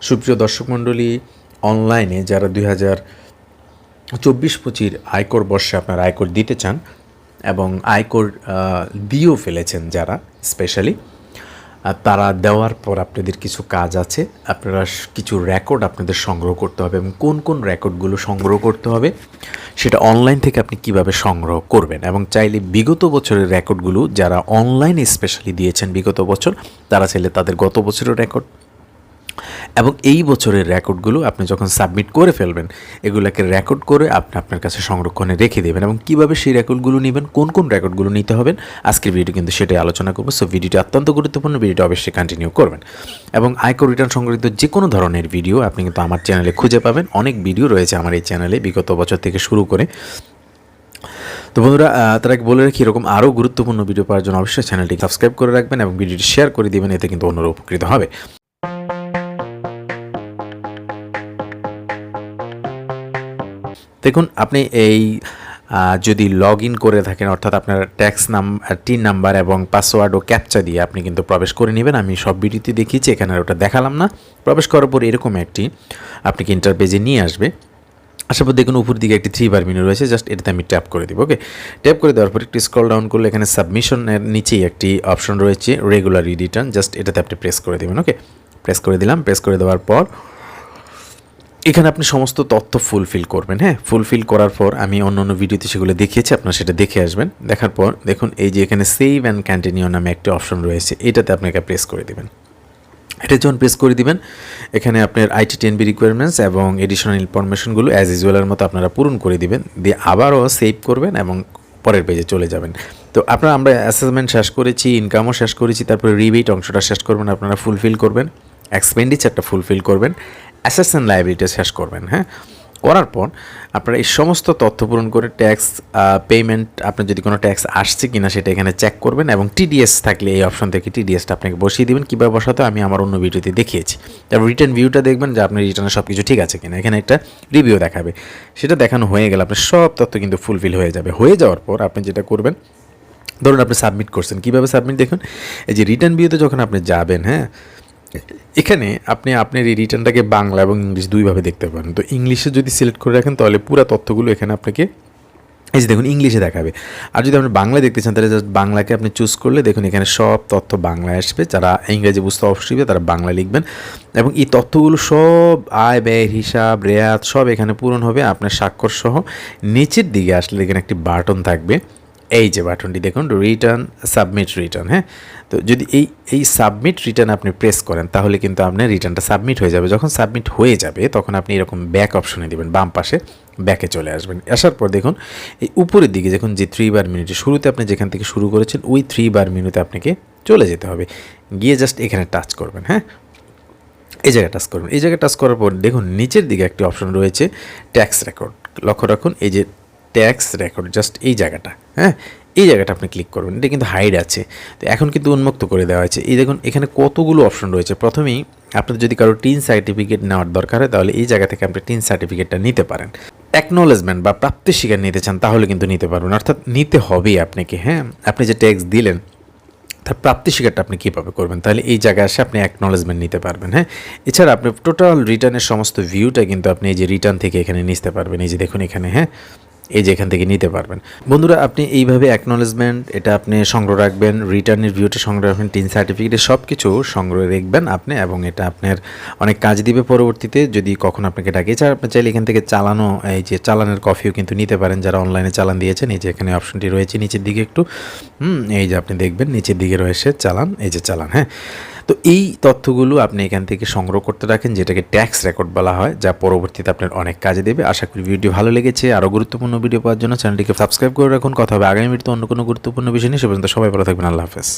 সুপ্রিয় দর্শক মণ্ডলী অনলাইনে যারা দুই হাজার চব্বিশ পঁচির আয়কর বর্ষে আপনার আয়কর দিতে চান এবং আয়কর দিয়েও ফেলেছেন যারা স্পেশালি তারা দেওয়ার পর আপনাদের কিছু কাজ আছে। আপনারা কিছু রেকর্ড আপনাদের সংগ্রহ করতে হবে এবং কোন কোন রেকর্ডগুলো সংগ্রহ করতে হবে সেটা অনলাইন থেকে আপনি কীভাবে সংগ্রহ করবেন এবং চাইলে বিগত বছরের রেকর্ডগুলো যারা অনলাইনে স্পেশালি দিয়েছেন বিগত বছর, তারা চাইলে তাদের গত বছরের রেকর্ড এবং এই বছরের রেকর্ডগুলো আপনি যখন সাবমিট করে ফেলবেন, এগুলোকে রেকর্ড করে আপনি আপনার কাছে সংরক্ষণে রেখে দেবেন এবং কীভাবে সেই রেকর্ডগুলো নেবেন, কোন কোন রেকর্ডগুলো নিতে হবেন আজকের ভিডিও কিন্তু সেটাই আলোচনা করব। সো ভিডিওটি অত্যন্ত গুরুত্বপূর্ণ, ভিডিওটা অবশ্যই কন্টিনিউ করবেন। এবং আয়কর রিটার্ন সংক্রান্ত যে কোনো ধরনের ভিডিও আপনি কিন্তু আমার চ্যানেলে খুঁজে পাবেন। অনেক ভিডিও রয়েছে আমার এই চ্যানেলে বিগত বছর থেকে শুরু করে। তো বন্ধুরা তার বলে রাখি, এরকম আরও গুরুত্বপূর্ণ ভিডিও পাওয়ার জন্য অবশ্যই চ্যানেলটি সাবস্ক্রাইব করে রাখবেন এবং ভিডিওটি শেয়ার করে দিবেন, এতে কিন্তু অন্যরা উপকৃত হবে। দেখুন, আপনি এই যদি লগ ইন করে থাকেন, অর্থাৎ আপনার ট্যাক্স নাম টিন নাম্বার এবং পাসওয়ার্ড ও ক্যাপচা দিয়ে আপনি কিন্তু প্রবেশ করে নেবেন। আমি সব ভিডিওতে দেখিয়েছি, এখানে ওটা দেখালাম না। প্রবেশ করার পর এরকম একটি, আপনাকে ইন্টার পেজে নিয়ে আসবে। আসার পর দেখুন, উপর দিকে একটি থ্রি বার মেনু রয়েছে জাস্ট এটাতে আমি ট্যাপ করে দিব ওকে ট্যাপ করে দেওয়ার পর একটু স্ক্রল ডাউন করলে এখানে সাবমিশনের নিচেই একটি অপশন রয়েছে রেগুলার রিটার্ন জাস্ট এটাতে আপনি প্রেস করে দেবেন ওকে প্রেস করে দিলাম প্রেস করে দেওয়ার পর এখানে আপনি সমস্ত তথ্য ফুলফিল করবেন হ্যাঁ? ফুলফিল করার পর আমি অন্য অন্য ভিডিওতে সেগুলো দেখিয়েছি, আপনারা সেটা দেখে আসবেন। দেখার পর দেখুন, এই যে এখানে সেভ অ্যান্ড কন্টিনিউ নামে একটা অপশন রয়েছে, এটাতে আপনাকে প্রেস করে দেবেন। এটা যখন প্রেস করে দিবেন, এখানে আপনার আইটি টেন বি রিকোয়ারমেন্টস এবং এডিশনাল ইনফরমেশনগুলো অ্যাজ ইউজুয়ালের মতো আপনারা পূরণ করে দিবেন, দিয়ে আবারও সেভ করবেন এবং পরের পেজে চলে যাবেন। তো আপনারা, আমরা অ্যাসেসমেন্ট শেষ করেছি ইনকামও শেষ করেছি, তারপরে রিবেট অংশটা শেষ করবেন, আপনারা ফুলফিল করবেন এক্সপেন্ডিচারটা ফুলফিল করবেন অ্যাসেস অ্যান্ড লাইবিলিটি শেষ করবেন হ্যাঁ? করার পর আপনারা এই সমস্ত তথ্য পূরণ করে ট্যাক্স পেমেন্ট আপনার যদি কোনো ট্যাক্স আসছে কিনা সেটা এখানে চেক করবেন এবং টিডিএস থাকলে এই অপশন থেকে টিডিএসটা আপনাকে বসিয়ে দিবেন। কীভাবে বসাতে আমি আমার অন্য ভিডিওতে দেখিয়েছি। তারপর রিটার্ন ভিউটা দেখবেন যে আপনার রিটার্নে সব কিছু ঠিক আছে কিনা। এখানে একটা রিভিউ দেখাবে। সেটা দেখানো হয়ে গেলে আপনার সব তথ্য কিন্তু ফুলফিল হয়ে যাবে। হয়ে যাওয়ার পর আপনি যেটা করবেন, ধরুন আপনি সাবমিট করছেন। কীভাবে সাবমিট দেখুন? এই যে রিটার্ন ভিউতে যখন আপনি যাবেন হ্যাঁ এখানে আপনি আপনার এই রিটার্নটাকে বাংলা এবং ইংলিশ দুইভাবে দেখতে পারেন। তো ইংলিশে যদি সিলেক্ট করে রাখেন, তাহলে পুরো তথ্যগুলো এখানে আপনাকে এই যে দেখুন, ইংলিশে দেখাবে। আর যদি আপনি বাংলা দেখতে চান, তাহলে জাস্ট বাংলাকে আপনি চুজ করলে দেখুন, এখানে সব তথ্য বাংলায় আসবে। যারা ইংরেজি বুঝতে অসুবিধা তারা বাংলা লিখবেন। এবং এই তথ্যগুলো সব আয় ব্যয় হিসাব, রেয়াত সব এখানে পূরণ হবে। আপনার স্বাক্ষর সহ নিচের দিকে আসলে এখানে একটি বাটন থাকবে। এই যে বাটনটি দেখুন রিটার্ন সাবমিট রিটার্ন হ্যাঁ? তো যদি এই এই সাবমিট রিটার্ন আপনি প্রেস করেন, তাহলে কিন্তু আপনার রিটার্নটা সাবমিট হয়ে যাবে। যখন সাবমিট হয়ে যাবে, তখন আপনি এরকম ব্যাক অপশনে দিবেন, বাম পাশে ব্যাকে চলে আসবেন। আসার পর দেখুন, এই উপরের দিকে দেখুন যে থ্রি বার মিনিটে শুরুতে আপনি যেখান থেকে শুরু করেছেন, ওই থ্রি বার মিনিটে আপনাকে চলে যেতে হবে। গিয়ে জাস্ট এখানে টাচ করবেন হ্যাঁ? এই জায়গায় টাচ করবেন। এই জায়গায় টাচ করার পর দেখুন, নিচের দিকে একটি অপশন রয়েছে ট্যাক্স রেকর্ড লক্ষ্য রাখুন, এই যে ট্যাক্স রেকর্ড জাস্ট এই জায়গাটা হ্যাঁ? এই জায়গাটা আপনি ক্লিক করবেন, এটা কিন্তু হাইড আছে। তো এখন কিন্তু উন্মুক্ত করে দেওয়া হয়েছে। এই দেখুন, এখানে কতগুলো অপশন রয়েছে। প্রথমেই আপনার যদি কারও টিন সার্টিফিকেট নেওয়ার দরকার হয়, তাহলে এই জায়গা থেকে আপনি টিন সার্টিফিকেটটা নিতে পারেন। অ্যাকনোলেজমেন্ট বা প্রাপ্তি স্বীকার নিতে চান, তাহলে কিন্তু নিতে পারবেন। অর্থাৎ নিতে হবেই আপনাকে হ্যাঁ? আপনি যে ট্যাক্স দিলেন, তার প্রাপ্তি স্বীকারটা আপনি কীভাবে করবেন? তাহলে এই জায়গায় এসে আপনি অ্যাকনোলেজমেন্ট নিতে পারবেন হ্যাঁ? এছাড়া আপনি টোটাল রিটার্নের সমস্ত ভিউটা কিন্তু আপনি এই যে রিটার্ন থেকে এখানে নিতে পারবেন। এই যে দেখুন এখানে হ্যাঁ? এই যে এখান থেকে নিতে পারবেন। বন্ধুরা, আপনি এইভাবে অ্যাকনোলেজমেন্ট এটা আপনি সংগ্রহ রাখবেন রিটার্নের ভিউটা সংগ্রহ রাখবেন টিন সার্টিফিকেটে সব কিছু সংগ্রহ রাখবেন আপনি এবং এটা আপনার অনেক কাজ দিবে পরবর্তীতে। যদি কখন আপনাকে ডাকে, এছাড়া আপনি চাইলে এখান থেকে চালানো, এই যে চালানের কফিও কিন্তু নিতে পারেন। যারা অনলাইনে চালান দিয়েছেন, এই যে এখানে অপশনটি রয়েছে নিচের দিকে একটু। হুম, এই যে আপনি দেখবেন, নিচের দিকে রয়েছে চালান, এই যে চালান হ্যাঁ। তো এই তথ্যগুলো আপনি এখান থেকে সংগ্রহ করতে রাখেন, যেটাকে ট্যাক্স রেকর্ড বলা হয়, যা পরবর্তীতে আপনার অনেক কাজে দেবে। আশা করি ভিডিও ভালো লেগেছে। আরও গুরুত্বপূর্ণ ভিডিও পাওয়ার জন্য চ্যানেলটিকে সাবস্ক্রাইব করে রাখুন। কথা হবে আগামী মৃত্যু অন্য কোনো গুরুত্বপূর্ণ বিষয় নিয়ে। সে পর্যন্ত সবাই ভালো থাকবেন। আল্লাহ হাফেজ।